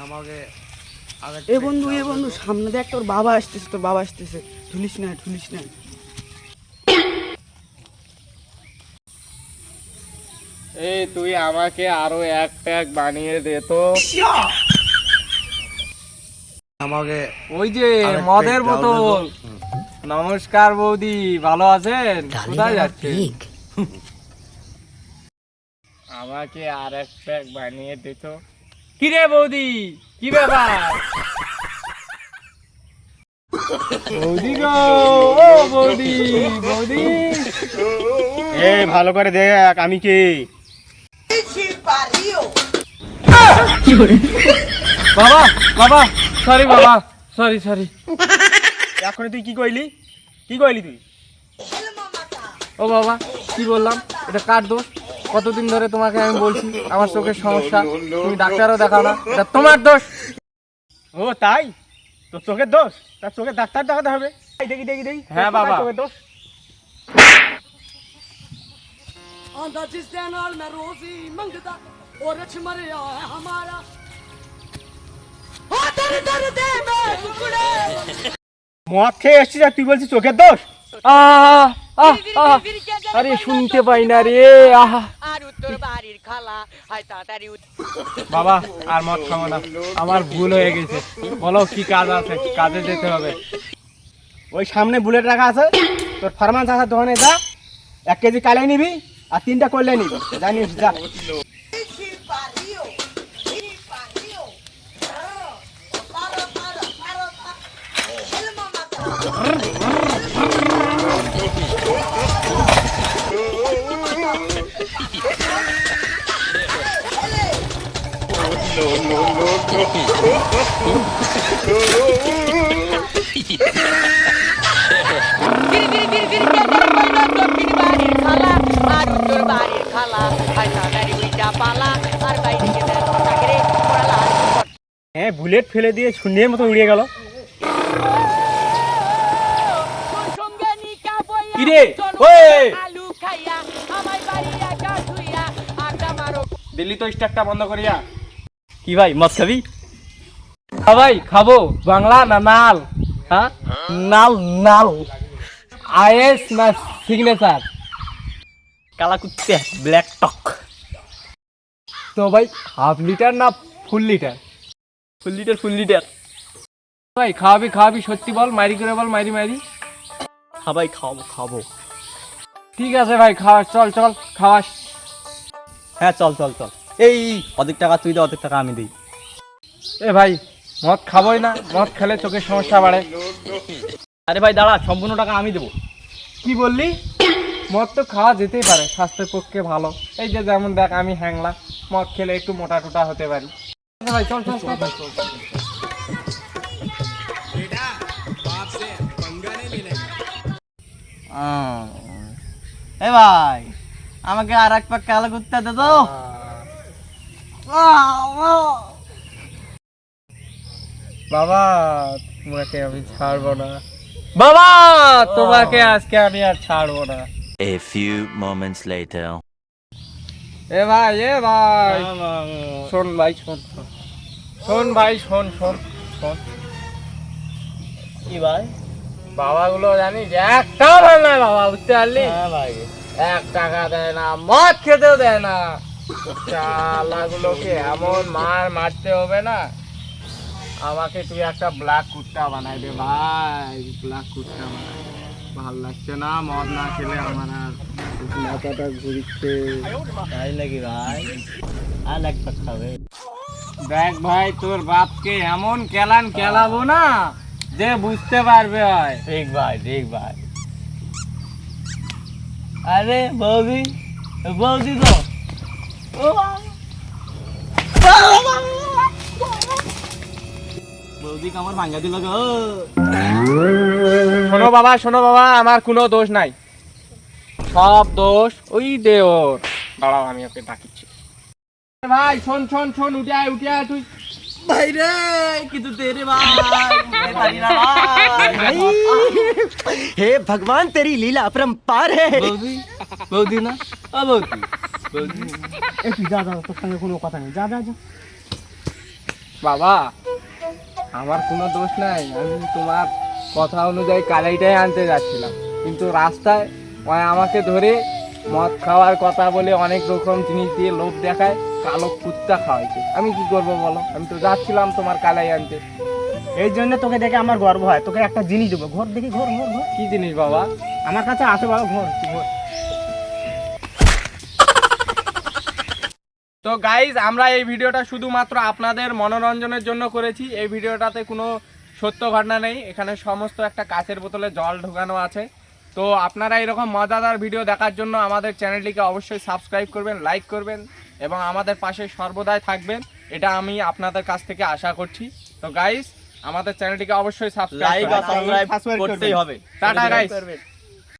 আমাকে এ বন্ধু এ বন্ধু সামনে দেখ তোর বাবা আসতেছে তোর বাবা আসতেছে। ঠুলিস না ঠুলিস না। এই তুই আমাকে আরও এক প্যাক বানিয়ে দে তো। আমাকে ওই যে মদের বোতল। নমস্কার বৌদি ভালো আছেন? কোথায় যাচ্ছে আমাকে আর এক প্যাক বানিয়ে দে তো। কি রে বৌদি? কি ব্যাপার? বৌদি গো ও বৌদি বৌদি। এ ভালো করে দেখ আমি কি? বাবা বাবা সরি বাবা সরি সরি এখন তুই কি কইলি? কি কইলি তুই? ও বাবা কি বললাম? এটা কার দোষ? কতদিন ধরে তোমাকে আমি বলছি আমার চোখের সমস্যা তুমি ডাক্তারও দেখাও না এটা তোমার দোষ ও তাই তোর চোখের দোষ তার চোখের ডাক্তার দেখাতে হবে এই দেখি দেখি দেখি হ্যাঁ, কোথায় বাবা। চোখের দোষ ਆਂਦਾ ਜਿਸ ਦੇ ਨਾਲ ਮੈਂ ਰੋਜ਼ੀ ਮੰਗਦਾ ਉਹ ਰਚ ਮਰਿਆ ਹੈ ਹਮਾਰਾ ਓ ਦਰ ਦਰ ਦੇ ਮੈਂ ਟੁਕੜੇ মদ খেয়ে এসছিস আর তুই বলছিস চোখের দোষ আহ আহ আহ আরে শুনতে পাই না রে আহা আর উত্তর বাড়ির খালা। হাই তাড়াতাড়ি বাবা আর মত খাব না। আমার ভুল হয়ে গেছে। বলো কি কাজ আছে? কাজে যেতে হবে? ওই সামনে বুলেট রাখা আছে। তোর ফার্মান্স আসার দোকানে যা। এক কেজি কালে নিবি আর তিনটা করলে নিবি। জানিস যা। হ্যাঁ বুলেট ফেলে দিয়ে শূন্যের মতো উড়িয়ে গেল। দিল্লি তো স্টারটা বন্ধ করিয়া। কি ভাই, মদ খাবি? ভাই খাব। বাংলা না নাল? হ্যাঁ? নাল নাল। আইএস না সিগনেচার? কালা কুত্তে ব্ল্যাক টক। তো ভাই হাফ লিটার না full litre? Full litre full litre. ভাই খাওয়াবি খাওয়াবি সত্যি বল মারি করে বল মারি মারি। ভাই খাব খাব। ঠিক আছে ভাই খাওয়া চল চল খাওয়াস। হ্যাঁ চল চল চল। এই অর্ধেক টাকা তুই দে অর্ধেক টাকা আমি দিই। এ ভাই মদ খাবোই না মদ খেলে চোখের সমস্যা বাড়ে। আরে ভাই দাঁড়া সম্পূর্ণ টাকা আমি দেবো। কি বললি? মদ তো খাওয়া যেতেই পারে স্বাস্থ্যের পক্ষে ভালো। এই যে যেমন দেখ আমি হ্যাংলা। মদ খেলে একটু মোটা টোটা হতে পারি। আচ্ছা ভাই চল চল এ ভাই আমাকে আর এক পাক কালা করতে দে তো। বাবা তোমাকে আমি ছাড়বো না। বাবা তোমাকে আজকে আমি আর ছাড়বো না। A few moments later. এ ভাই এ ভাই। শোন ভাই শোন শোন। শোন ভাই শোন শোন শোন। কি ভাই? বাবাগুলো জানিস একটাও ভালো নয় বাবা বুঝতে পারলি? হ্যাঁ ভাই। এক টাকা দেয় না মদ খেতেও দেয় না। চালাগুলোকে এমন মার মারতে হবে না। আমাকে তুই একটা ব্ল্যাক কুর্তা বানাই দে ভাই ব্ল্যাক কুর্তা বানাই ভালো লাগছে না মদ না খেলে আমার আর মাথাটা ঘুরিচ্ছে তাই নাকি ভাই আর এক খাবে দেখ ভাই তোর বাপকে এমন কেলান কেলাবো না যে বুঝতে পারবে হয় ঠিক ভাই ঠিক ভাই আরে বৌদি বৌদি তো বৌদি কামড় ভাঙ্গা দিল গো শোনো বাবা শোনো বাবা আমার কোনো দোষ নাই সব দোষ ওই দে ওর দাঁড়াও আমি ওকে ডাকিচ্ছি ভাই শোন শোন শোন উঠে আয় উঠে আয় তুই ভাই রে কিন্তু তেরে ভাই हे भगवान तेरी लीला अपरंपार है বৌদি বৌদি না ও বৌদি এই তুই যা যা তোর সঙ্গে কোনো কথা নেই যা যা যা বাবা আমার কোনো দোষ নাই আমি তোমার কথা অনুযায়ী কালাইটাই আনতে যাচ্ছিলাম। কিন্তু রাস্তায় ওই আমাকে ধরে মদ খাওয়ার কথা বলে অনেক রকম জিনিস দিয়ে লোভ দেখায় কালো কুত্তা খাওয়াইছে। আমি কি করব বলো? আমি তো যাচ্ছিলাম তোমার কালাই আনতে। এই জন্য তোকে দেখে আমার গর্ব হয়। তোকে একটা জিনিস দেবো। ঘর দেখি ঘর ঘর ঘর। কি জিনিস বাবা? আমার কাছে আসে বাবা ঘর ঘর। তো গাইজ আমরা এই ভিডিওটা শুধুমাত্র আপনাদের মনোরঞ্জনের জন্য করেছি। এই ভিডিওটাতে কোনো সত্য ঘটনা নেই। এখানে সমস্ত একটা কাচের বোতলে জল ঢোকানো আছে। তো আপনারা এরকম মজাদার ভিডিও দেখার জন্য আমাদের চ্যানেলটিকে অবশ্যই সাবস্ক্রাইব করবেন লাইক করবেন এবং আমাদের পাশে সর্বদাই থাকবেন। এটা আমি আপনাদের কাছ থেকে আশা করছি। তো গাইজ আমাদের চ্যানেলটিকে অবশ্যই সাবস্ক্রাইব লাইক সাবস্ক্রাইব করতেই হবে। Tata guys.